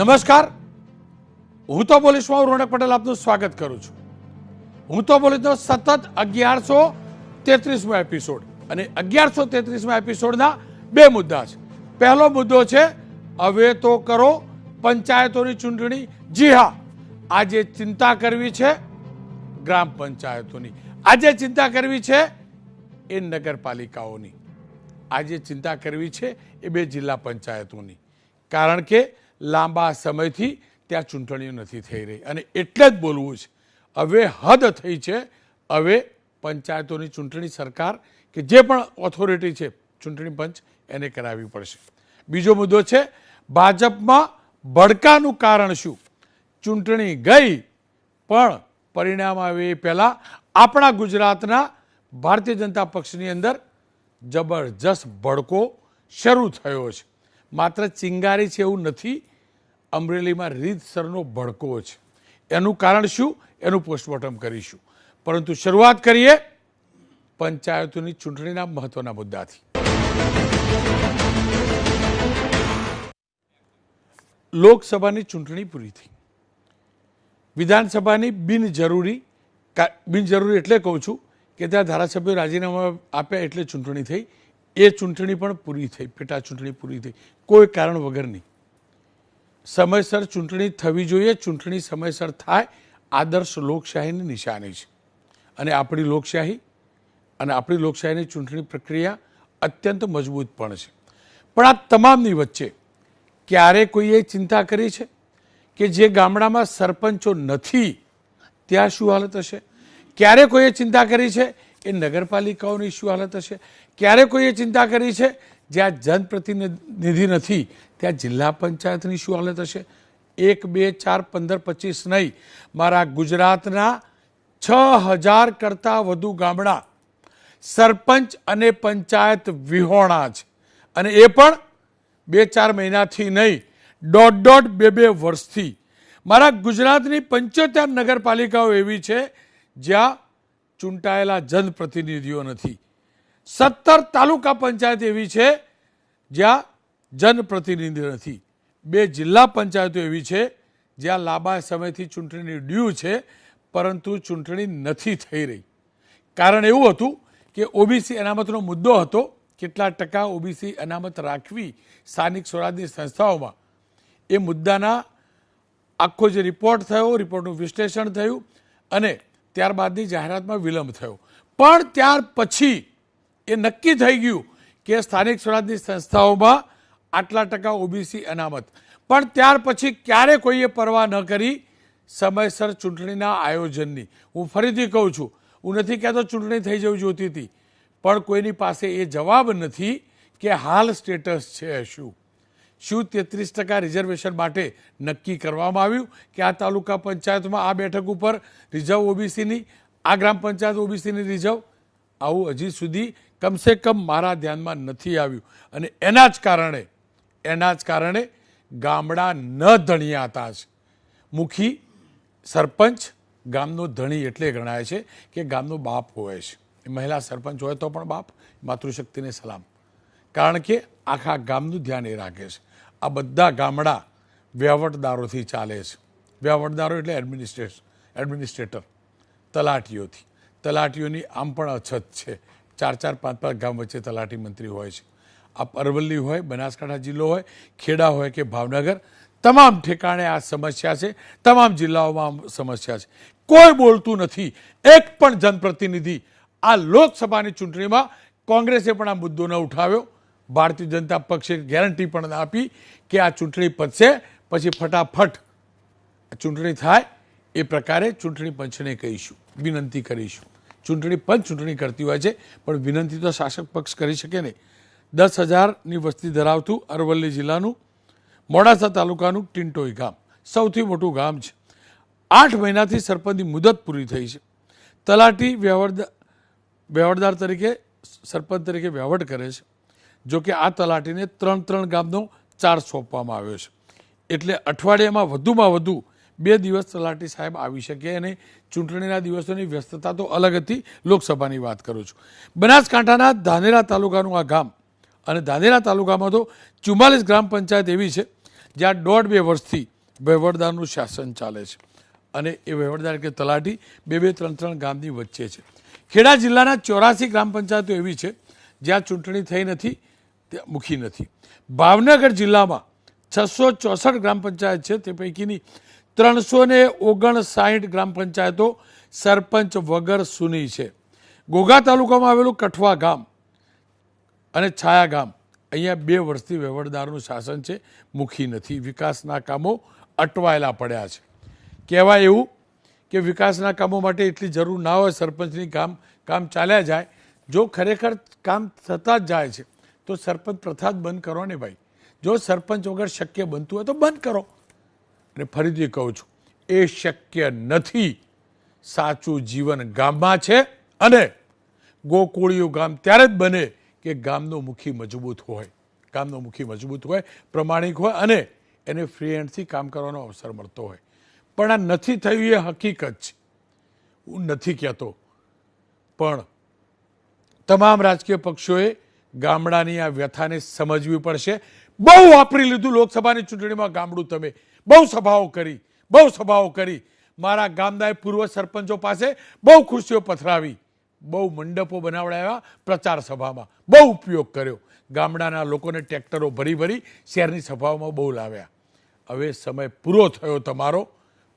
નમસ્કાર. હું તો પોલીસમાં રોનક પટેલ આપનું સ્વાગત કરું છું. હું તો પોલીસનો સતત અગિયારસો તેત્રીસમો એપિસોડ અને અગિયારસો તેત્રીસમા એપિસોડના બે મુદ્દા છે. પહેલો મુદ્દો છે, હવે તો કરો પંચાયતોની ચૂંટણી. જી હા, આજે ચિંતા કરવી છે ગ્રામ પંચાયતોની. આજે ચિંતા કરવી છે એ નગરપાલિકાઓની. આજે ચિંતા કરવી છે એ બે જિલ્લા પંચાયતોની. કારણ કે લાંબા સમયથી ત્યાં ચૂંટણીઓ નથી થઈ રહી. અને એટલે જ બોલવું છે. હવે હદ થઈ છે. હવે પંચાયતોની ચૂંટણી સરકાર કે જે પણ ઓથોરિટી છે ચૂંટણી પંચ એને કરાવવી પડશે. બીજો મુદ્દો છે, ભાજપમાં ભડકાનું કારણ શું? ચૂંટણી ગઈ, પણ પરિણામ આવે એ પહેલાં આપણા ગુજરાતના ભારતીય જનતા પક્ષની અંદર જબરજસ્ત ભડકો શરૂ થયો છે. માત્ર ચિંગારી છે એવું નથી અમરેલીમાં રીતસરનો ભડકો છે. એનું કારણ શું? એનું પોસ્ટમોર્ટમ કરીશું. પરંતુ શરૂઆત કરીએ પંચાયતોની ચૂંટણીના મહત્વના મુદ્દાથી. લોકસભાની ચૂંટણી પૂરી થઈ. વિધાનસભાની બિનજરૂરી બિનજરૂરી એટલે કહું છું કે ત્યાં ધારાસભ્યો રાજીનામા આપ્યા એટલે ચૂંટણી થઈ. એ ચૂંટણી પણ પૂરી થઈ. પેટા ચૂંટણી પૂરી થઈ. કોઈ કારણ વગરની સમયસર ચૂંટણી થવી જોઈએ, ચૂંટણી સમયસર થાય, આદર્શ લોકશાહીની નિશાની છે. અને આપણી લોકશાહી અને આપણી લોકશાહીની ચૂંટણી પ્રક્રિયા અત્યંત મજબૂત પણ છે. પણ આ તમામની વચ્ચે ક્યારે કોઈએ ચિંતા કરી છે? કે જે ગામડામાં સરપંચો નથી, ત્યાં શું હાલત હશે? ક્યારે કોઈએ ચિંતા કરી છે? એ નગરપાલિકાઓની શું હાલત હશે? ક્યારે કોઈએ ચિંતા કરી છે? જ્યાં જનપ્રતિનિધિ નથી, ત્યાં જિલ્લા પંચાયતની શું હાલત હશે? એક, બે, ચાર, પંદર, પચીસ નહીં. મારા ગુજરાતના છ હજાર કરતાં વધુ ગામડા સરપંચ અને પંચાયત વિહોણા છે. અને એ પણ બે, ચાર મહિનાથી નહીં. દોઢ દોઢ બે બે વર્ષથી. મારા ગુજરાતની પંચોતેર નગરપાલિકાઓ એવી છે જ્યાં ચૂંટાયેલા જનપ્રતિનિધિઓ નથી. સત્તર તાલુકા પંચાયત એવી છે જ્યાં જનપ્રતિનિધિ નથી. બે જિલ્લા પંચાયતો એવી છે, જ્યાં લાંબા સમયથી ચૂંટણીની ડ્યુ છે, પરંતુ ચૂંટણી નથી થઈ રહી. કારણ એવું હતું કે ઓબીસી અનામતનો મુદ્દો હતો, કેટલા ટકા ઓબીસી અનામત રાખવી સ્થાનિક સ્વરાજની સંસ્થાઓમાં. એ મુદ્દાના આખો જે રિપોર્ટ થયો રિપોર્ટનું વિશ્લેષણ થયું અને ત્યારબાદની જાહેરાતમાં વિલંબ થયો. પણ ત્યાર પછી એ નક્કી થઈ ગયું કે સ્થાનિક સ્વરાજની સંસ્થાઓમાં આટલા ટકા ઓબીસી અનામત. પણ ત્યાર પછી ક્યારે કોઈએ પરવા ન કરી? સમયસર ચૂંટણીના આયોજનની. હું ફરીથી કહું છું, હું નથી કહેતો ચૂંટણી થઈ જવી જોતી હતી, પણ કોઈની પાસે એ જવાબ નથી કે હાલ સ્ટેટસ છે શું. શું તેત્રીસ ટકા રિઝર્વેશન માટે નક્કી કરવામાં આવ્યું કે આ તાલુકા પંચાયતમાં આ બેઠક ઉપર રિઝર્વ ઓબીસીની, આ ગ્રામ પંચાયત ઓબીસીની રિઝર્વ? આવું હજી સુધી કમસે કમ મારા ધ્યાનમાં નથી આવ્યું. અને એના જ કારણે, એના જ કારણે ગામડા ન ધણિયાતા જ મુખી, સરપંચ ગામનો ધણી એટલે ગણાય છે કે ગામનો બાપ હોય છે. મહિલા સરપંચ હોય તો પણ બાપ, માતૃશક્તિને સલામ. કારણ કે આખા ગામનું ધ્યાન એ રાખે છે. આ બધા ગામડા વહીવટદારોથી ચાલે છે. વહીવટદારો એટલે એડમિનિસ્ટ્રેશન એડમિનિસ્ટ્રેટર તલાટીઓથી. તલાટીઓની આમ પણ અછત છે. ચાર ચાર પાંચ પાંચ ગામ વચ્ચે તલાટી મંત્રી હોય છે. આ અરવલ્લી હોય, બનાસકાંઠા જિલ્લો હોય, ખેડા હોય કે ભાવનગર, તમામ ઠેકાણે આ સમસ્યા છે. તમામ જિલ્લાઓમાં સમસ્યા છે. કોઈ બોલતું નથી. એક પણ જનપ્રતિનિધિ આ લોકસભાની ચૂંટણીમાં કોંગ્રેસે પણ આ મુદ્દો ન ઉઠાવ્યો. ભારતીય જનતા પક્ષે ગેરંટી પણ આપી કે આ ચૂંટણી પતશે, પછી ફટાફટ ચૂંટણી થાય. એ પ્રકારે ચૂંટણી પંચને કહીશું. વિનંતી કરીશું. ચૂંટણી, પંચ ચૂંટણી કરતી હોય છે, પણ વિનંતી તો શાસક પક્ષ કરી શકે નહીં. દસ હજારની વસ્તી ધરાવતું અરવલ્લી જિલ્લાનું મોડાસા તાલુકાનું ટિન્ટોઈ ગામ સૌથી મોટું ગામ છે. આઠ મહિનાથી સરપંચની મુદત પૂરી થઈ છે. તલાટી વ્યવહારદાર વ્યવહારદાર તરીકે, સરપંચ તરીકે વ્યવહાર કરે છે. જો કે આ તલાટીને ત્રણ ત્રણ ગામનો ચાર્જ સોંપવામાં આવ્યો છે. એટલે અઠવાડિયામાં વધુમાં વધુ બે દિવસ તલાટી સાહેબ આવી શકે અને ચૂંટણીના દિવસોની વ્યસ્તતા તો અલગ હતી, લોકસભાની વાત કરું છું. બનાસકાંઠાના ધાનેરા તાલુકાનું આ ગામ અને ધાનેરા તાલુકામાં તો ચુમ્માલીસ ગ્રામ પંચાયત એવી છે, જ્યાં દોઢ બે વર્ષથી વહીવટદારનું શાસન ચાલે છે. અને એ વહીવટદાર કે તલાટી બે બે ત્રણ ત્રણ ગામની વચ્ચે છે. ખેડા જિલ્લાના ચોરાસી ગ્રામ પંચાયતો એવી છે, જ્યાં ચૂંટણી થઈ નથી, ત્યાં મૂકી નથી. ભાવનગર જિલ્લામાં છસો ચોસઠ ગ્રામ પંચાયત છે, તે પૈકીની ત્રણસો ને ઓગણસાઠ ગ્રામ પંચાયતો સરપંચ વગર સુની છે. ઘોઘા તાલુકામાં આવેલું કઠવા ગામ અને છાયા ગામ અહીંયા બે વર્ષથી વહીવટદારનું શાસન છે, મુખી નથી. વિકાસના કામો અટવાયેલા પડ્યા છે. કહેવાય એવું કે વિકાસના કામો માટે એટલી જરૂર ના હોય સરપંચની કામ કામ ચાલ્યા જાય. જો ખરેખર કામ થતા જ જાય છે, તો સરપંચ પ્રથા જ બંધ કરો ને ભાઈ. જો સરપંચ વગર શક્ય બનતું હોય તો બંધ કરો. અને ફરીથી કહું છું, એ શક્ય નથી. સાચું જીવન ગામમાં છે અને ગોકુળિયું ગામ ત્યારે જ બને કે ગામનો મુખી મજબૂત હોય. ગામનો મુખી મજબૂત હોય, પ્રમાણિક હોય અને એને ફ્રી હેન્ડથી કામ કરવાનો અવસર મળતો હોય. પણ આ નથી થયું એ હકીકત છે. હું નથી કહેતો. પણ તમામ રાજકીય પક્ષોએ ગામડાની આ વ્યથાને સમજવી પડશે. બહુ વાપરી લીધું લોકસભાની ચૂંટણીમાં ગામડું તમે. બહુ સભાઓ કરી, બહુ સભાઓ કરી. મારા ગામના પૂર્વ સરપંચો પાસે બહુ ખુશીઓ પથરાવી. બહુ મંડપો બનાવડાવ્યા પ્રચાર સભામાં. બહુ ઉપયોગ કર્યો. ગામડાના લોકોને ટ્રેક્ટરો ભરી ભરી શહેરની સભાઓમાં બહુ લાવ્યા. હવે સમય પૂરો થયો તમારો.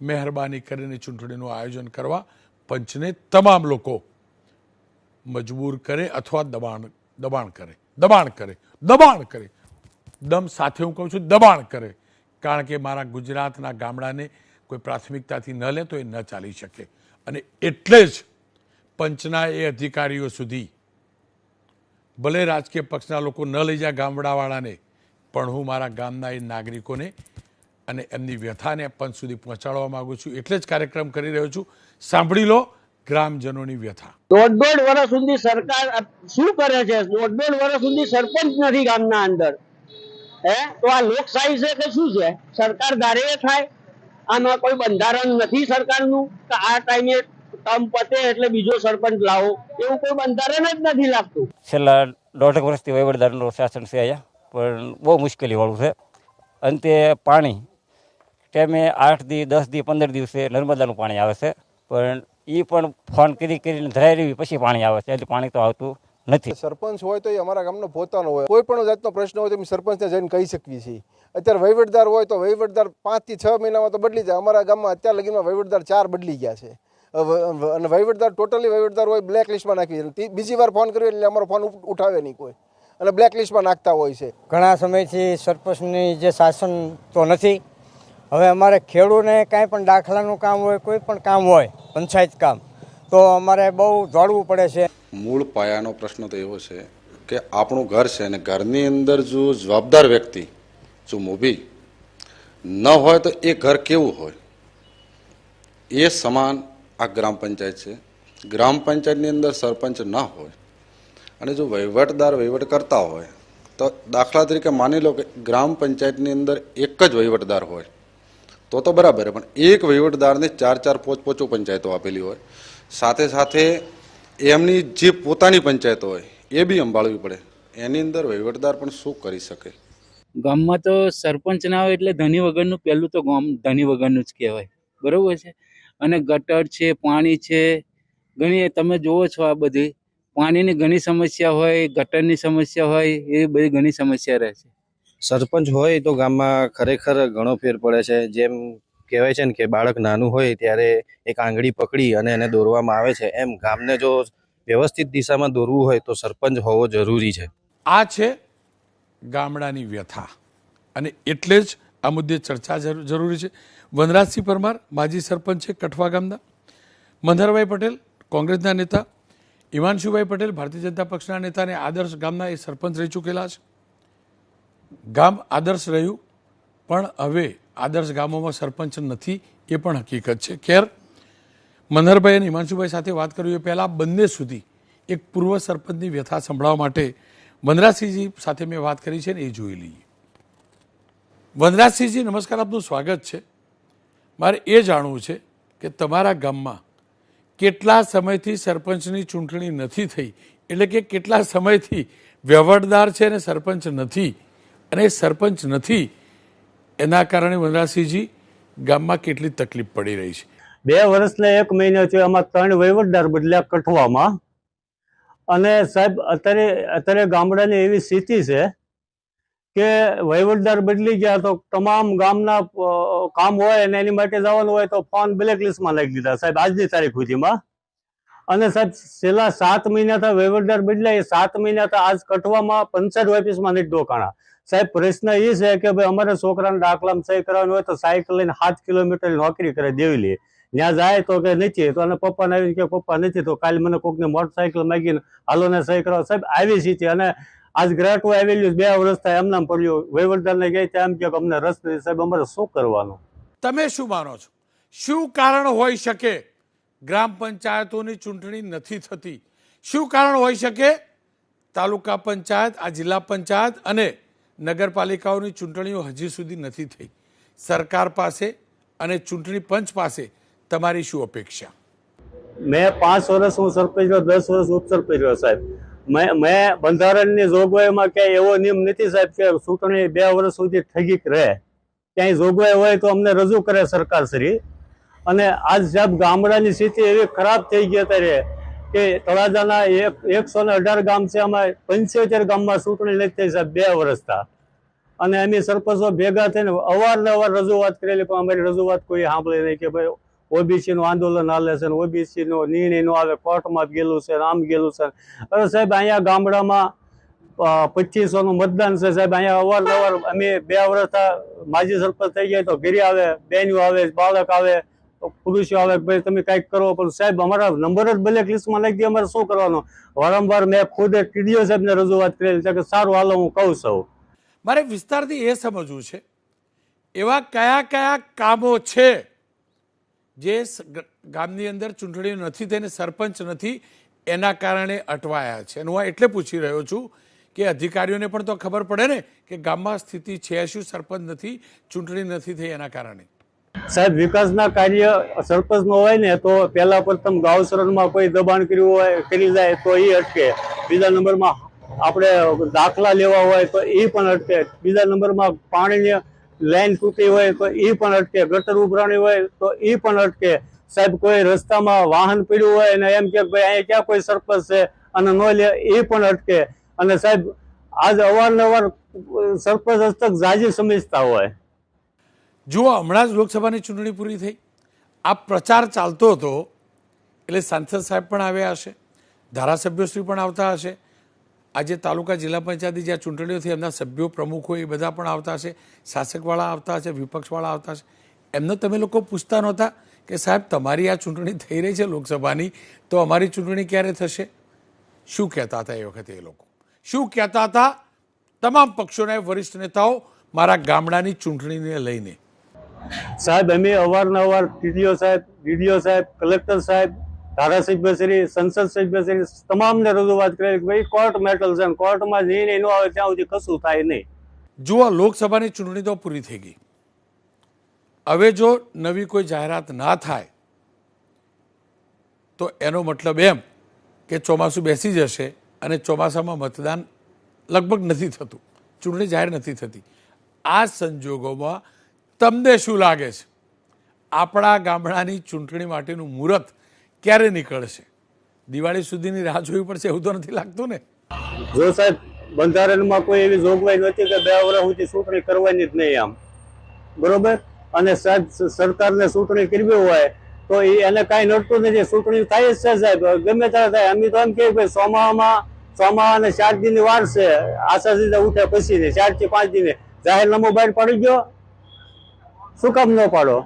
મહેરબાની કરીને ચૂંટણીનું આયોજન કરવા પંચને તમામ લોકો મજબૂર કરે અથવા દબાણ દબાણ કરે. દબાણ કરે. દબાણ કરે. દમ સાથે હું કહું છું, દબાણ કરે. કારણ કે મારા ગુજરાતના ગામડાને કોઈ પ્રાથમિકતાથી ન લે તો એ ન ચાલી શકે. અને એટલે જ પંચના એ અધિકારીઓ સુધી ભલે રાજકીય પક્ષના લોકો ન લઈ જાય ગામડાવાળાને, પણ હું મારા ગામના એ નાગરિકોને અને એમની વ્યથાને પંચ સુધી પહોંચાડવા માંગુ છું. એટલે જ કાર્યક્રમ કરી રહ્યો છું. સાંભળી લો ગ્રામજનોની વ્યથા. દોઢ દોઢ વર્ષ સુધી સરકાર શું કરે છે? દોઢ દોઢ વર્ષ સુધી સરપંચ નથી ગામના અંદર. હે? તો આ લોકશાહી છે કે શું છે? સરકાર ધારે થાય. આમાં કોઈ બંધારણ નથી સરકારનું કે આ ટાઈમે કામ પતે એટલે બીજો સરપંચ લાવો. એવું કોઈ બંધારણ જ નથી લાગતું. છેલ્લા દોઢેક વર્ષથી વહીવટદારનું શાસન છે અહીંયા, પણ બહુ મુશ્કેલીવાળું છે. અંતે પાણી, ટાઈમે આઠ દી, દસ દી, પંદર દિવસે નર્મદાનું પાણી આવે છે. પણ એ પણ ફોન કરી કરીને ધરાઈ રહી પછી પાણી આવે છે. એટલે પાણી તો આવતું નથી. સરપંચ હોય તો એ અમારા ગામનો પોતાનો હોય. કોઈ પણ જાતનો પ્રશ્ન હોય તો અમે સરપંચને જઈને કહી શકીએ છીએ. અત્યારે વહીવટદાર હોય તો વહીવટદાર પાંચથી છ મહિનામાં તો બદલી જાય. અમારા ગામમાં અત્યાર લગીમાં વહીવટદાર ચાર બદલી ગયા છે. અને વહીવટદાર ટોટલી વહીવટદાર હોય બ્લેક લિસ્ટમાં નાખી બીજી વાર ફોન કર્યો એટલે અમારો ફોન ઉઠાવે નહીં કોઈ. અને બ્લેક લિસ્ટમાં નાખતા હોય છે. ઘણા સમયથી સરપંચની જે શાસન તો નથી. હવે અમારે ખેડૂને કાંઈ પણ દાખલાનું કામ હોય કોઈ પણ કામ હોય પંચાયત કામ તો અમારે બહુ દોડવું પડે છે. મૂળ પાયાનો પ્રશ્ન તો એવો છે કે આપણું ઘર છે અને ઘરની અંદર જો જવાબદાર વ્યક્તિ, જો મોભી ન હોય તો એ ઘર કેવું હોય? એ સમાન આ ગ્રામ પંચાયત છે. ગ્રામ પંચાયતની અંદર સરપંચ ન હોય અને જો વહીવટદાર વહીવટ કરતા હોય, તો દાખલા તરીકે માની લો કે ગ્રામ પંચાયતની અંદર એક જ વહીવટદાર હોય, તો તો બરાબર પણ એક વહીવટદારને ચાર ચાર પોચ પોચું પંચાયતો આપેલી હોય. સાથે સાથે એમની જે પોતાની પંચાયત હોય એ બી સંભાળવી પડે. એની અંદર વહીવટદાર પણ શું કરી શકે? ગામમાં તો સરપંચ ના હોય એટલે ધની વગરનું પહેલું તો ગામ ધની વગરનું જ કહેવાય. બરોબર છે? અને ગટર છે પાણી છે ઘણી તમે જુઓ છો આ બધી. પાણીની ઘણી સમસ્યા હોય ગટરની સમસ્યા હોય એ બધી ઘણી સમસ્યા રહે છે. સરપંચ હોય તો ગામમાં ખરેખર ઘણો ફેર પડે છે. જેમ કહેવાય છે ને કે બાળક નાનું હોય ત્યારે એક આંગળી પકડી અને એને દોરવામાં આવે છે. એમ ગામને જો વ્યવસ્થિત દિશામાં દોરવું હોય તો સરપંચ હોવો જરૂરી છે. આ છે ગામડાની વ્યથા. અને એટલે જ આ મુદ્દે ચર્ચા જરૂ- જરૂરી છે. વનરાજસિંહ પરમાર, માજી સરપંચ છે કઠવા ગામના. મંધારભાઈ પટેલ, કોંગ્રેસના નેતા. હિમાંશુભાઈ પટેલ, ભારતીય જનતા પક્ષના નેતા અને આદર્શ ગામના એ સરપંચ રહી ચૂકેલા છે. ગામ આદર્શ રહ્યું, પણ હવે આદર્શ ગામોમાં સરપંચ નથી, એ પણ હકીકત છે. ખેર, મનહરભાઈ અને હિમાંશુભાઈ સાથે વાત કરવી એ પહેલાં બંને સુધી એક પૂર્વ સરપંચની વ્યથા સંભળાવવા માટે વનરાજસિંહજી સાથે મેં વાત કરી છે ને એ જોઈ લઈએ. વનરાજસિંહજી, નમસ્કાર, આપનું સ્વાગત છે. મારે એ જાણવું છે કે તમારા ગામમાં કેટલા સમયથી સરપંચની ચૂંટણી નથી થઈ? એટલે કે કેટલા સમયથી વ્યવહારદાર છે અને સરપંચ નથી? અને સરપંચ નથી એના કારણે વનરાજસિંહજી ગામમાં કેટલી તકલીફ પડી રહી છે. બે વર્ષને એક મહિના છે આમાં ત્રણ વહીવટદાર બદલ્યા કઠવામાં. અને સાહેબ, અત્યારે અત્યારે ગામડાની એવી સ્થિતિ છે કે વહીવટદાર બદલી ગયા તો તમામ ગામના કામ હોય અને એની માટે જવાનું હોય તો ફોન બ્લેકલિસ્ટમાં નાખી દીધા. સાહેબ, આજની તારીખ સુધીમાં. અને સાહેબ, છેલ્લા સાત મહિનાથી વહીવટદાર બદલાય, એ સાત મહિનાથી આજ કઠવામાં પંચાયત ઓફિસમાં નથી ડોકાણા સાહેબ, પ્રશ્ન એ છે કે ભાઈ અમારે છોકરાને દાખલામાં સહી કરવાનું હોય તો સાયકલ લઈને સાત કિલોમીટર નોકરી કરે, દેવી લે. ત્યાં જાય તો કે નથી, તો અને પપ્પાને આવીને કે પપ્પા, નથી તો કાલે મને કોકને મોટરસાયકલ માગીને હાલોને સહી કરવા. સાહેબ, આવી સ્થિતિ અને આજ ગ્રાહકો આવેલું બે વર્ષ થાય એમનામ પડ્યું. વહીવટદારને ગઈ ત્યાં એમ કે, અમને રસ નથી સાહેબ, અમારે શું કરવાનું? તમે શું માનો છો? શું કારણ હોઈ શકે ગ્રામ પંચાયતોની ચૂંટણી નથી થતી? શું કારણ હોઈ શકે? તાલુકા પંચાયત, આ જિલ્લા પંચાયત અને નગરપાલિકાઓની ચૂંટણીઓ હજી સુધી નથી થઈ. સરકાર પાસે અને ચૂંટણી પંચ પાસે તમારી શું અપેક્ષા? મેં પાંચ વર્ષ હું સરપંચ રહ્યો દસ વર્ષ ઉપસરપંચ રહ્યો સાહેબ. મેં મેં બંધારણની જોગવાઈમાં ક્યાંય એવો નિયમ નથી સાહેબ કે ચૂંટણી બે વર્ષ સુધી ઠગીક રહે. ક્યાંય જોગવાઈ હોય તો અમને રજૂ કરે સરકારશ્રી. અને આજ સાહેબ ગામડાની સ્થિતિ એવી ખરાબ થઈ ગઈ અત્યારે. કે તળાજાના એક એકસો ને અઢાર ગામ છે અમે પંચોતેર ગામમાં ચૂંટણી નથી થઈ સાહેબ, બે વર્ષતા અને એમની સરપંચો ભેગા થઈને અવારનવાર રજૂઆત કરેલી, પણ અમારી રજૂઆત કોઈ સાંભળે નહીં કે ભાઈ, ઓબીસીનું આંદોલન હાલે છે ઓબીસીનો નિર્ણય નો આવે, કોર્ટમાં ગયેલું છે આમ ગયેલું છે હવે સાહેબ, અહીંયા ગામડામાં પચીસો નું મતદાન છે સાહેબ, અહીંયા અવારનવાર અમે બે વર્ષ માજી સરપંચ થઈ ગયા તો ઘેરી આવે બેન્યુ આવે, બાળક આવે પુરુષો આવે ભાઈ તમે કાંઈક કરો, પણ સાહેબ અમારા નંબર જ બ્લેક લિસ્ટમાં લઈ દે, અમારે શું કરવાનો? વારંવાર મેં ખુદ ટીડીઓ સાહેબને રજૂઆત કરેલી છે કે સારું હાલો હું કહું છું. મારે વિસ્તારથી એ સમજવું છે, એવા કયા કયા કામો છે જે ગામની અંદર ચૂંટણીઓ નથી થઈને સરપંચ નથી, એના કારણે અટવાયા છે? અને હું એટલે પૂછી રહ્યો છું કે અધિકારીઓને પણ તો ખબર પડે ને કે ગામમાં સ્થિતિ છે શું, સરપંચ નથી, ચૂંટણી નથી થઈ એના કારણે? સાહેબ, વિકાસના કાર્ય સરપંચ નો હોય ને, તો પેલા પ્રથમ ગાવસરણમાં કોઈ દબાણ કર્યું હોય, કરી જાય, તો એ અટકે. બીજા નંબરમાં આપણે દાખલા લેવા હોય, તો એ પણ અટકે. બીજા નંબરમાં પાણીની લાઈન તૂટી હોય, તો એ પણ અટકે. ગટર ઉભરાણી હોય, તો એ પણ અટકે. સાહેબ, કોઈ રસ્તામાં વાહન પડ્યું હોય, અને એમ કે ભાઈ, અહીંયા ક્યાં કોઈ સરપંચ છે, અને ન લે એ પણ અટકે. અને સાહેબ, આજ અવારનવાર સરપંચ હસ્તક જાજી સમજતા હોય. જુઓ, હમણાં જ લોકસભાની ચૂંટણી પૂરી થઈ. આ પ્રચાર ચાલતો હતો, એટલે સાંસદ સાહેબ પણ આવ્યા હશે, ધારાસભ્યોશ્રી પણ આવતા હશે. આજે તાલુકા જિલ્લા પંચાયતની જ્યાં ચૂંટણીઓ થઈ, એમના સભ્યો, પ્રમુખો એ બધા પણ આવતા હશે, શાસકવાળા આવતા હશે, વિપક્ષવાળા આવતા હશે. એમને તમે લોકો પૂછતા નહોતા કે સાહેબ, તમારી આ ચૂંટણી થઈ રહી છે લોકસભાની, તો અમારી ચૂંટણી ક્યારે થશે? શું કહેતા હતા એ વખતે એ લોકો? શું કહેતા હતા? તમામ પક્ષોના વરિષ્ઠ નેતાઓ મારા ગામડાની ચૂંટણીને લઈને. સાહેબ, અમે અવારનવાર ટીડીઓ સાહેબ, ડીડીઓ સાહેબ, કલેક્ટર સાહેબ, ધારાસભ્ય શ્રી, સંસદ સભ્ય શ્રી, તમામને રજૂઆત કરેલી કે ભાઈ કોર્ટ મેટલ છે કોર્ટમાં જઈને એનું આવે ત્યાં સુધી કશું થાય નહીં. જુઓ લોકસભાની ચૂંટણી તો પૂરી થઈ ગઈ. હવે જો નવી કોઈ જાહેરાત ના થાય, તો એનો મતલબ એમ કે ચોમાસું બેસી જશે અને ચોમાસામાં મતદાન લગભગ નથી થતું. ચૂંટણી જાહેર નથી થતી. આ સંજોગોમાં તમને શું લાગે છે? આપણા ગામડાની ચૂંટણી માટેનું મુહૂર્ત ક્યારે નીકળશે? દિવાળી સુધીની રાહ જોવી પડશે એવું તો નથી લાગતું ને? જો સાહેબ, બંધારણમાં કોઈ એવી જોગવાઈ નથી કે બે વર્ષ સુધી ચૂંટણી કરવાની જ નહીં આમ. બરોબર? અને સાહેબ સરકારને ચૂંટણી કરવી હોય તો એને કાંઈ નડતું નથી. ચૂંટણી થાય જ છે સાહેબ. ગમે ત્યારે થાય. અમે તો એમ કે ભાઈ સોમા અને ચાર વાર છે. આશા સીધા ઉઠ્યા પછી ચારથી પાંચ દિને. જાહેરનામું બહાર પાડી ગયો. શું કામ ન પાડો?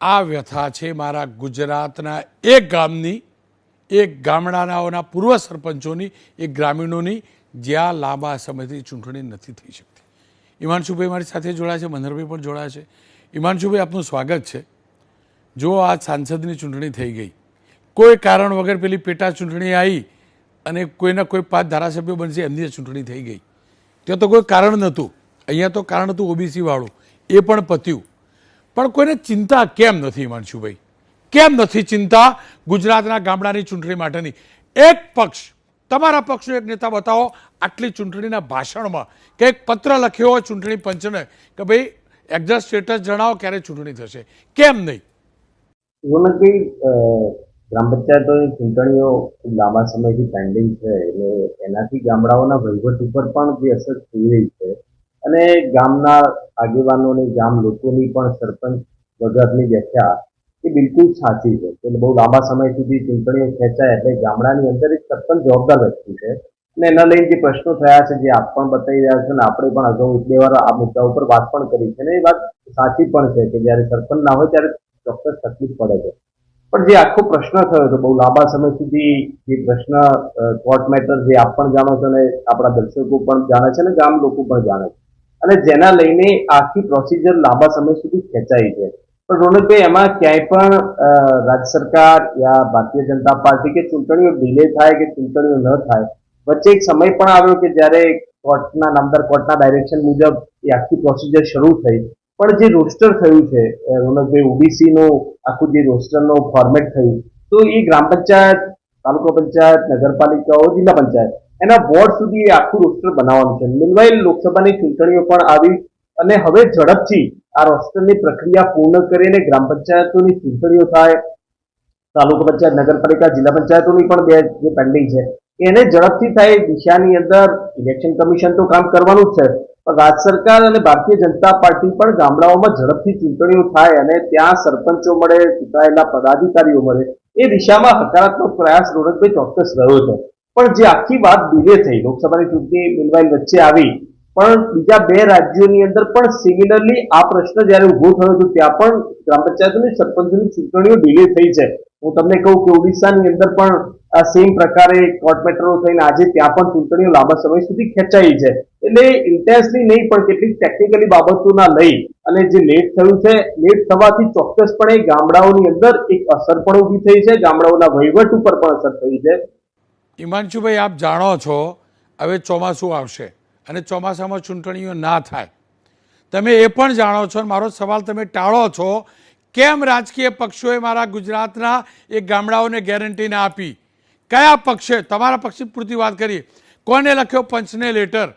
આ વ્યથા છે મારા ગુજરાતના એક ગામની, એક ગામડાનાઓના પૂર્વ સરપંચોની, એક ગ્રામીણોની, જ્યાં લાંબા સમયથી ચૂંટણી નથી થઈ શકતી. ઈમાનશુભાઈ મારી સાથે જોડાયા છે, મનહરભાઈ પણ જોડાયા છે. ઈમાનશુભાઈ આપનું સ્વાગત છે. જો આ સાંસદની ચૂંટણી થઈ ગઈ, કોઈ કારણ વગર પેલી પેટા ચૂંટણી આવી અને કોઈના કોઈ પાંચ ધારાસભ્યો બનશે, એમની ચૂંટણી થઈ ગઈ. ત્યાં તો કોઈ કારણ નહોતું. અહીંયા તો કારણ હતું ઓબીસી વાળું. એ પણ પત્યું. પણ કોઈને ચિંતા કેમ નથી માનશુભાઈ કેમ નથી ચિંતા ગુજરાતના ગામડાની ચૂંટણી માટેની? એક પક્ષ, તમારા પક્ષનો એક નેતા બતાવો, આટલી ચૂંટણીના ભાષણમાં કે એક પત્ર લખ્યો હોય ચૂંટણી પંચને કે ભાઈ, એક્ઝેક્ટ સ્ટેટસ જણાવો ક્યારે ચૂંટણી થશે. કેમ નહીં? ગ્રામ પંચાયતોની ચૂંટણીઓ લાંબા સમયથી પેન્ડિંગ છે. એટલે એનાથી ગામડાઓના વહીવટ ઉપર પણ જે અસર થઈ રહી છે અને ગામના આગેવાનોની, ગામ લોકોની પણ સરપંચ વગરની વ્યાખ્યા એ બિલકુલ સાચી છે. એટલે બહુ લાંબા સમય સુધી ચૂંટણીઓ ખેંચાય એટલે ગામડાની અંદર એક સરપંચ જવાબદાર વ્યક્તિ છે. અને એના લઈને જે પ્રશ્નો થયા છે, જે આપ પણ બતાવી રહ્યા છો અને આપણે પણ અગાઉ બે વાર આ મુદ્દા ઉપર વાત પણ કરી છે અને એ વાત સાચી પણ છે કે જ્યારે સરપંચ ના હોય ત્યારે ચોક્કસ તકલીફ પડે છે. પણ જે આખો પ્રશ્ન થયો હતો, બહુ લાંબા સમય સુધી જે પ્રશ્ન કોર્ટ મેટર જે આપ પણ જાણો છો અને આપણા દર્શકો પણ જાણે છે અને ગામ લોકો પણ જાણે છે. અને જેના લઈને આખી પ્રોસિજર લાંબા સમય સુધી ખેંચાઈ છે પણ રોનકભાઈ એમાં ક્યાંય પણ રાજ્ય સરકાર યા ભારતીય જનતા પાર્ટી કે ચૂંટણીઓ ડિલે થાય કે ચૂંટણીઓ ન થાય, વચ્ચે એક સમય પણ આવ્યો કે જ્યારે કોર્ટના, નામદાર કોર્ટના ડાયરેક્શન મુજબ એ આખી પ્રોસિજર શરૂ થઈ. પણ જે રોસ્ટર થયું છે રોનકભાઈ ઓબીસી નું, આખું જે રોસ્ટરનું ફોર્મેટ થયું, તો એ ગ્રામ પંચાયત, તાલુકા પંચાયત, નગરપાલિકાઓ, જિલ્લા પંચાયત એના વોર્ડ સુધી એ આખું રોસ્ટર બનાવવાનું છે. મિનવાઇલ લોકસભાની ચૂંટણીઓ પણ આવી અને હવે ઝડપથી આ રોસ્ટરની પ્રક્રિયા પૂર્ણ કરીને ગ્રામ પંચાયતોની ચૂંટણીઓ થાય. તાલુકા પંચાયત, નગરપાલિકા, જિલ્લા પંચાયતોની પણ બે જે પેન્ડિંગ છે. એને ઝડપથી થાય દિશાની અંદર ઇલેક્શન કમિશન તો કામ કરવાનું જ છે. પણ રાજ્ય સરકાર અને ભારતીય જનતા પાર્ટી પણ ગામડાઓમાં ઝડપથી ચૂંટણીઓ થાય અને ત્યાં સરપંચો મળે, ચૂંટાયેલા પદાધિકારીઓ મળે. એ દિશામાં હકારાત્મક પ્રયાસ રોનકભાઈ ચોક્કસ રહ્યો છે. પણ જે આખી વાત ડિલે થઈ, લોકસભાની ચૂંટણી મિનવાઇલ વચ્ચે આવી, પણ બીજા બે રાજ્યોની અંદર પણ સિમિલરલી આ પ્રશ્ન જ્યારે ઊભો થયો હતો ત્યાં પણ ગ્રામ પંચાયતોની સરપંચોની ચૂંટણીઓ ડિલે થઈ છે. હું તમને કહું કે ઓડિશાની અંદર પણ આ સેમ પ્રકારે કોર્ટ મેટરો થઈને આજે ત્યાં પણ ચૂંટણીઓ લાંબા સમય સુધી ખેંચાઈ છે. એટલે ઇન્ટેન્સલી નહીં, પણ કેટલીક ટેકનિકલી બાબતોના લઈ અને જે લેટ થયું છે લેટ થવાથી ચોક્કસપણે ગામડાઓની અંદર એક અસર પણ ઊભી થઈ છે. ગામડાઓના વહીવટ ઉપર પણ અસર થઈ છે. હિમાંશુભાઈ, આપ જાણો છો, હવે ચોમાસું આવશે અને ચોમાસામાં ચૂંટણીઓ ના થાય. તમે એ પણ જાણો છો મારો સવાલ તમે ટાળો છો, કેમ રાજકીય પક્ષોએ મારા ગુજરાતના એ ગામડાઓને ગેરંટી ના આપી? કયા પક્ષે? તમારા પક્ષની પૂરતી વાત કરી. કોને લખ્યો પંચને લેટર?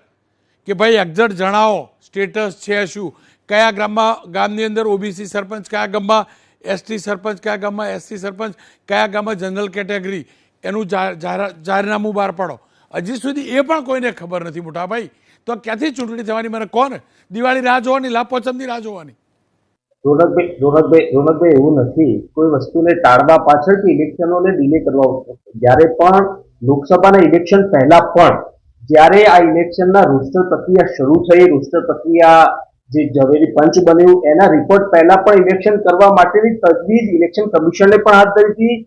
કે ભાઈ એક્ઝેક્ટ જણાવો, સ્ટેટસ છે શું? કયા ગામમાં, ગામની અંદર ઓબીસી સરપંચ, કયા ગામમાં એસટી સરપંચ, કયા ગામમાં એસસી સરપંચ, કયા ગામમાં જનરલ કેટેગરી? એનું જાહેરનામું બહાર પાડો. હજી સુધી એ પણ કોઈને ખબર નથી મોટા ભાઈ તો ક્યાંથી ચૂંટણી થવાની? મને કોણ? દિવાળી રાહ જોવાની લાભપોચમની રાહ જોવાની? રોનકભાઈ રોનકભાઈ રોનકભાઈ, એવું નથી. કોઈ વસ્તુને ટાળવા પાછળથી ઇલેક્શનોને ડિલે કરવા જ્યારે પણ લોકસભાના ઇલેક્શન પહેલા પણ, જ્યારે આ ઇલેક્શનના રોસ્ટર પ્રક્રિયા શરૂ થઈ રોસ્ટર પ્રક્રિયા જે ઝવેરી પંચ બન્યું, એના રિપોર્ટ પહેલા પણ ઇલેક્શન કરવા માટેની તજવીજ ઇલેક્શન કમિશનને પણ હાથ ધરી હતી.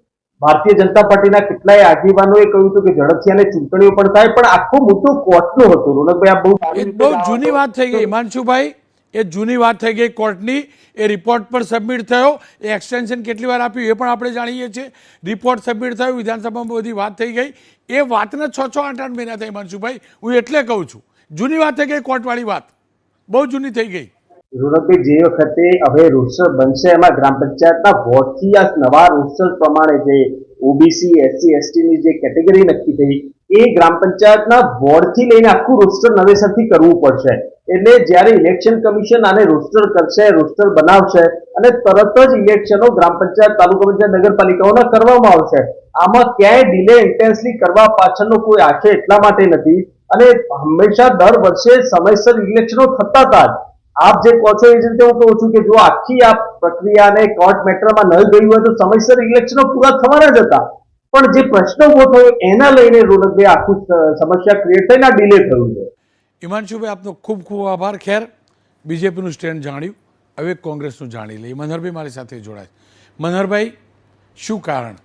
ભારતીય જનતા પાર્ટીના કેટલાય આગેવાનોએ કહ્યું હતું કે ઝડપથી અને ચૂંટણીઓ પણ થાય પણ આખો મુદ્દો કોર્ટનો હતો. રોનકભાઈ આ બહુ બહુ જૂની વાત થઈ ગઈ. હિમાંશુભાઈ એ જૂની વાત થઈ ગઈ કોર્ટની. એ રિપોર્ટ પણ સબમિટ થયો. એ એક્સટેન્શન કેટલી વાર આપ્યું એ પણ આપણે જાણીએ છીએ. રિપોર્ટ સબમિટ થયો વિધાનસભામાં બધી વાત થઈ ગઈ. એ વાતને છ છ આઠ આઠ મહિના થઈ હિમાંશુભાઈ. હું એટલે કહું છું જૂની વાત થઈ ગઈ કોર્ટવાળી વાત. બહુ જૂની થઈ ગઈ. રોનકભાઈ જે વખતે હવે રોસ્ટર બનશે, એમાં ગ્રામ પંચાયતના વોર્ડથી આ નવા રોસ્ટર પ્રમાણે જે ઓબીસી એસસી એસટીની જે કેટેગરી નક્કી થઈ, એ ગ્રામ પંચાયતના વોર્ડથી લઈને આખું રોસ્ટર નવેસરથી કરવું પડશે. એટલે જ્યારે ઇલેક્શન કમિશન આને રોસ્ટર કરશે રોસ્ટર બનાવશે અને તરત જ ઇલેક્શનો ગ્રામ પંચાયત, તાલુકા પંચાયત, નગરપાલિકાઓના કરવામાં આવશે. આમાં ક્યાંય ડિલે ઇન્ટેન્સલી કરવા પાછળનો કોઈ આશય એટલા માટે નથી અને હંમેશા દર વર્ષે સમયસર ઇલેક્શનો થતા હતા જ આપ જે કહો છો એ જ રીતે હું કહું છું કે જો આખી આ પ્રક્રિયાને કોર્ટ મેટરમાં ન ગયું હોય તો સમયસર ઇલેક્શનો પૂરા થવાના જ હતા. પણ જે પ્રશ્ન ઊભો થયો એના લઈને રોનકભાઈ આખું સમસ્યા ક્રિએટ થઈને ડિલે થયું છે. હિમાંશુભાઈ, આપનો ખૂબ ખૂબ આભાર. ખેર, બીજેપીનું સ્ટેન્ડ જાણ્યું. હવે કોંગ્રેસનું જાણી લઈએ. મનહરભાઈ મારી સાથે જોડાય મનહરભાઈ, શું કારણ?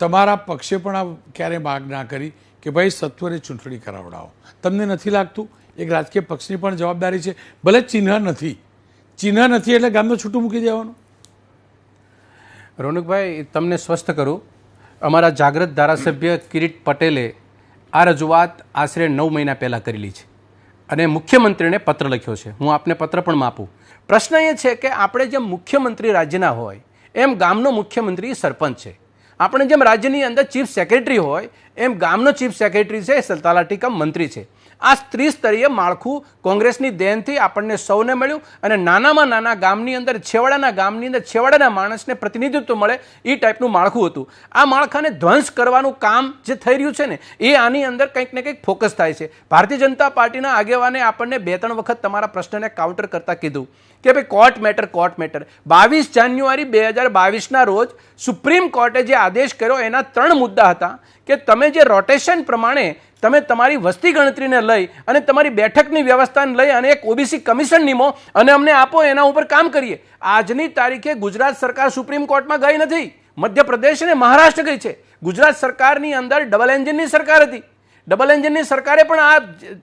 તમારા પક્ષે પણ આ ક્યારે માગ ના કરી કે ભાઈ સત્વરે ચૂંટણી કરાવડાવો. તમને નથી લાગતું? એક રાજકીય પક્ષની પણ જવાબદારી છે. ભલે ચિહ્ન નથી. ચિહ્ન નથી એટલે ગામનો છૂટું મૂકી દેવાનું. રોનકભાઈ, તમને સ્વસ્થ કરું. અમારા જાગૃત ધારાસભ્ય કિરીટ પટેલે આ રજૂઆત આશરે નવ મહિના પહેલાં કરેલી છે. અને મુખ્યમંત્રીને પત્ર લખ્યો છે. હું આપને પત્ર પણ માપું. પ્રશ્ન એ છે કે આપણે જેમ મુખ્યમંત્રી રાજ્યના હોય, એમ ગામનો મુખ્યમંત્રી સરપંચ છે. આપણે જેમ રાજ્યની અંદર ચીફ સેક્રેટરી હોય, એમ ગામનો ચીફ સેક્રેટરી છે, એ કમ મંત્રી છે. આ ત્રિસ્તરીય માળખું કોંગ્રેસની દેનથી આપણને સૌને મળ્યું અને નાનામાં નાના ગામની અંદર, છેવાડાના ગામની અંદર, છેવાડાના માણસને પ્રતિનિધિત્વ મળે એ ટાઈપનું માળખું હતું. આ માળખાને ધ્વંસ કરવાનું કામ જે થઈ રહ્યું છે ને, એ આની અંદર કંઈક ને કંઈક ફોકસ થાય છે. ભારતીય જનતા પાર્ટીના આગેવાને આપણને બે ત્રણ વખત તમારા પ્રશ્નને કાઉન્ટર કરતા કીધું કે ભાઈ, કોર્ટ મેટર કોર્ટ મેટર. બાવીસ જાન્યુઆરી બે હજાર બાવીસના રોજ સુપ્રીમ કોર્ટે જે આદેશ કર્યો, એના ત્રણ મુદ્દા હતા કે તમે જે રોટેશન પ્રમાણે તમે તમારી વસ્તી ગણતરીને લઈ અને તમારી બેઠકની વ્યવસ્થાને લઈ અને એક ઓબીસી કમિશન નિમો અને અમને આપો, એના ઉપર કામ કરીએ. આજની તારીખે ગુજરાત સરકાર સુપ્રીમ કોર્ટમાં ગઈ નથી. મધ્યપ્રદેશ અને મહારાષ્ટ્ર ગઈ છે. ગુજરાત સરકારની અંદર ડબલ એન્જિનની સરકાર હતી. ડબલ એન્જિનની સરકારે પણ આ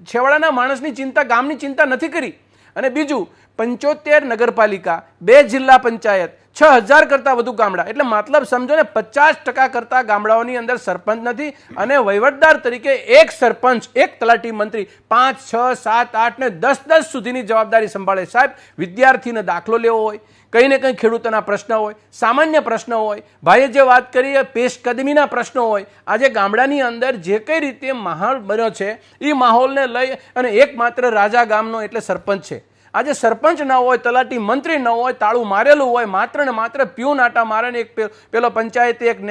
છેવાડાના માણસની ચિંતા, ગામની ચિંતા નથી કરી. અને બીજું પંચોતેર નગરપાલિકા, બે જિલ્લા પંચાયત, છ હજાર કરતાં વધુ ગામડા. એટલે મતલબ સમજો ને, પચાસ ટકા કરતાં ગામડાઓની અંદર સરપંચ નથી અને વહીવટદાર તરીકે એક સરપંચ, એક તલાટી મંત્રી પાંચ, છ, સાત, આઠ ને દસ દસ સુધીની જવાબદારી સંભાળે. સાહેબ, વિદ્યાર્થીને દાખલો લેવો હોય કંઈ ને કંઈ ખેડૂતોના પ્રશ્ન હોય, સામાન્ય પ્રશ્ન હોય. ભાઈએ જે વાત કરી પેશકદમીના પ્રશ્નો હોય. આજે ગામડાની અંદર જે કઈ રીતે માહોલ બન્યો છે, એ માહોલને લઈ અને એકમાત્ર રાજા ગામનો એટલે સરપંચ છે. આજે સરપંચ ન હોય, તલાટી મંત્રી ન હોય, તાળું મારેલું હોય, માત્ર ને માત્ર પ્યુન આટા મારે એક પેલો પંચાયતે એક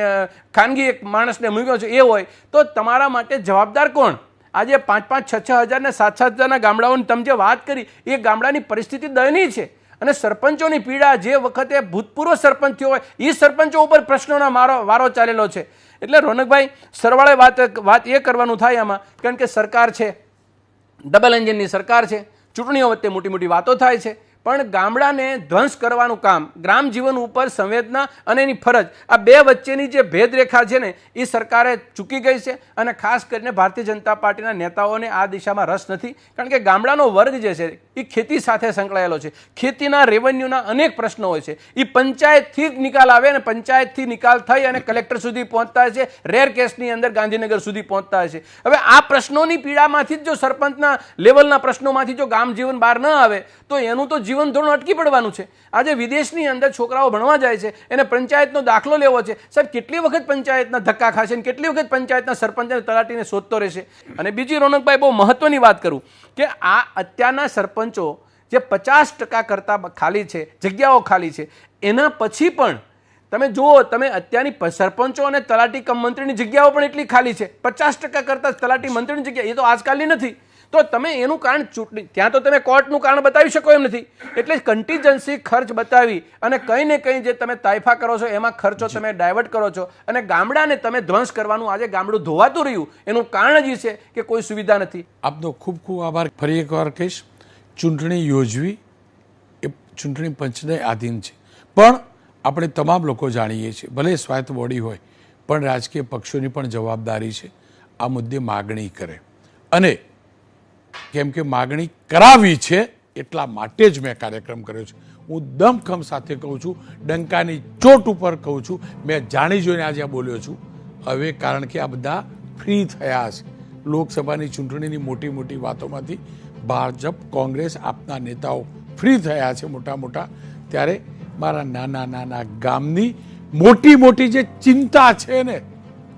ખાનગી એક માણસને મૂક્યો છે, એ હોય. તો તમારા માટે જવાબદાર કોણ? આજે પાંચ પાંચ છ છ હજાર ને સાત સાત હજારના ગામડાઓની તમે જે વાત કરી, એ ગામડાની પરિસ્થિતિ દયનીય છે. અને સરપંચોની પીડા જે વખતે ભૂતપૂર્વ સરપંચ થયો હોય એ સરપંચો ઉપર પ્રશ્નોના મારો વારો ચાલેલો છે. એટલે રોનકભાઈ, સરવાળે વાત વાત એ કરવાનું થાય આમાં કારણ કે સરકાર છે. ડબલ એન્જિનની સરકાર છે. ચૂંટણીઓ વચ્ચે મોટી મોટી વાતો થાય છે. પણ ગામડાને ધ્વંસ કરવાનું કામ, ગ્રામ જીવન ઉપર સંવેદના અને એની ફરજ, આ બે વચ્ચેની જે ભેદરેખા છે ને, એ સરકારે ચૂકી ગઈ છે અને ખાસ કરીને ભારતીય જનતા પાર્ટીના નેતાઓને આ દિશામાં રસ નથી, કારણ કે ગામડાનો વર્ગ જે છે, એ ખેતી સાથે સંકળાયેલો છે. ખેતીના રેવન્યુના અનેક પ્રશ્નો હોય છે. એ પંચાયતથી જ નિકાલ આવે અને પંચાયતથી નિકાલ થઈ અને કલેક્ટર સુધી પહોંચતા છે રેર કેસની અંદર ગાંધીનગર સુધી પહોંચતા છે. હવે આ પ્રશ્નોની પીડામાંથી જ જો સરપંચના લેવલના પ્રશ્નોમાંથી જો ગામ જીવન બહાર ન આવે, તો એનું તો જીવન ધોરણ અટકી પડવાનું છે. આજે વિદેશની અંદર છોકરાઓ ભણવા જાય છે, એને પંચાયતનો દાખલો લેવો છે. સાહેબ, કેટલી વખત પંચાયતના ધક્કા ખાશે અને કેટલી વખત પંચાયતના સરપંચ અને તલાટીને શોધતો રહેશે? અને બીજી રોનકભાઈ, બહુ મહત્વની વાત કરું કે આ અત્યારના સરપંચો જે પચાસ ટકા કરતાં ખાલી છે, જગ્યાઓ ખાલી છે, એના પછી પણ તમે જુઓ, તમે અત્યારની સરપંચો અને તલાટી કમ મંત્રીની જગ્યાઓ પણ એટલી ખાલી છે. પચાસ ટકા કરતાં તલાટી મંત્રીની જગ્યા, એ તો આજકાલની નથી. તો તમે એનું કારણ ચૂંટણી ત્યાં તો તમે કોર્ટનું કારણ બતાવી શકો એમ નથી. એટલે કન્ટીજન્સી ખર્ચ બતાવી અને કંઈ ને કંઈ જે તમે તાઇફા કરો છો એમાં ખર્ચો તમે ડાયવર્ટ કરો છો અને ગામડાને તમે ધ્વંસ કરવાનું આજે ગામડું ધોવાતું રહ્યું. એનું કારણ જ છે કે કોઈ સુવિધા નથી. આપનો ખૂબ ખૂબ આભાર. ફરી એકવાર કહીશ ચૂંટણી યોજવી એ ચૂંટણી પંચને આધીન છે. પણ આપણે તમામ લોકો જાણીએ છીએ ભલે સ્વાયત્ત બોડી હોય પણ રાજકીય પક્ષોની પણ જવાબદારી છે આ મુદ્દે માગણી કરે. અને કેમ કે માગણી કરાવી છે એટલા માટે જ મેં કાર્યક્રમ કર્યો છે. હું દમખમ સાથે કહું છું, ડંકાની ચોટ ઉપર કહું છું, મેં જાણી જોઈને આજે બોલ્યો છું. હવે કારણ કે આ બધા ફ્રી થયા છે. લોકસભાની ચૂંટણીની મોટી મોટી વાતોમાંથી ભાજપ, કોંગ્રેસ આપના નેતાઓ ફ્રી થયા છે મોટા મોટા. ત્યારે મારા નાના નાના ગામની મોટી મોટી જે ચિંતા છે ને,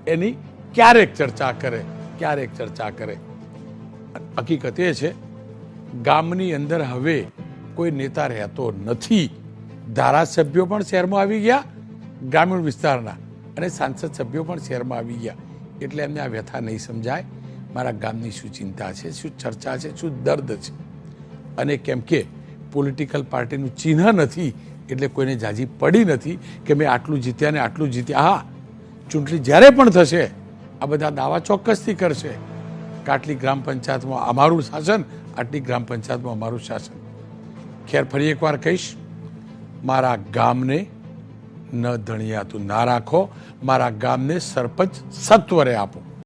એની ક્યારેક ચર્ચા કરે, ક્યારેક ચર્ચા કરે. હકીકત એ છે, ગામની અંદર હવે કોઈ નેતા રહેતો નથી. ધારાસભ્યો પણ શહેરમાં આવી ગયા, ગ્રામીણ વિસ્તારના અને સાંસદ સભ્યો પણ શહેરમાં આવી ગયા. એટલે એમને આ વ્યથા નહીં સમજાય. મારા ગામની શું ચિંતા છે, શું ચર્ચા છે, શું દર્દ છે? અને કેમ કે પોલિટિકલ પાર્ટીનું ચિહ્ન નથી, એટલે કોઈને જાજી પડી નથી કે મેં આટલું જીત્યા ને આટલું જીત્યા. હા, ચૂંટણી જ્યારે પણ થશે, આ બધા દાવા ચોક્કસથી કરશે. આટલી ગ્રામ પંચાયતમાં અમારું શાસન, આટલી ગ્રામ પંચાયતમાં અમારું શાસન. ખેર ફરી એકવાર કહીશ, મારા ગામને ન ધણિયાતું ના રાખો, મારા ગામને સરપંચ સત્વરે આપો.